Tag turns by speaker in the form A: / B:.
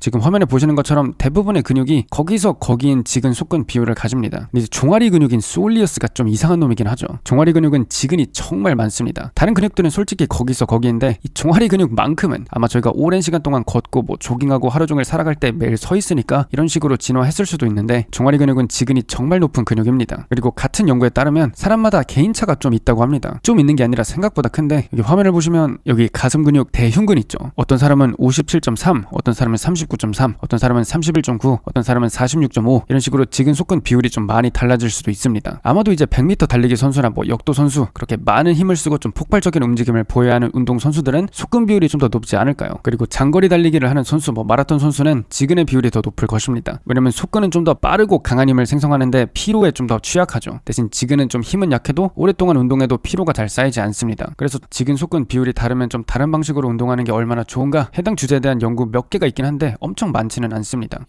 A: 지금 화면에 보시는 것처럼 대부분의 근육이 거기서 거기인 지근 속근 비율을 가집니다. 이제 종아리 근육인 소울리어스가 좀 이상한 놈이긴 하죠. 종아리 근육은 지근이 정말 많습니다. 다른 근육들은 솔직히 거기서 거기인데 이 종아리 근육만큼은 아마 저희가 오랜 시간 동안 걷고 뭐 조깅하고 하루 종일 살아갈 때 매일 서 있으니까 이런 식으로 진화했을 수도 있는데 종아리 근육은 지근이 정말 높은 근육입니다. 그리고 같은 연구에 따르면 사람마다 개인차가 좀 있다고 합니다. 좀 있는 게 아니라 생각보다 큰데 여기 화면을 보시면 여기 가슴 근육 대흉근 있죠. 어떤 사람은 57.3, 어떤 사람은 39.3, 어떤 사람은 31.9, 어떤 사람은 46.5 이런 식으로 지근 속근 비율이 좀 많이 달라질 수도 있습니다. 아마도 이제 100m 달리기 선수나 뭐 역도 선수 그렇게 많은 힘을 쓰고 좀 폭발적인 움직임을 보여야 하는 운동 선수들은 속근 비율이 좀 더 높지 않을까요? 그리고 장거리 달리기를 하는 선수 뭐 마라톤 선수는 지근의 비율이 더 높을 것입니다. 왜냐면 속근은 좀 더 빠르고 강한 힘을 생성하는데 피로에 좀 더 취약하죠. 대신 지근은 좀 힘은 약해도 오랫동안 운동해도 피로가 잘 쌓이지 않습니다. 그래서 지근 속근 비율이 다르면 좀 다른 방식으로 운동하는 게 얼마나 좋은가 해당 주제에 대한 연구 몇 개가 있긴 한데 엄청 많지는 않습니다.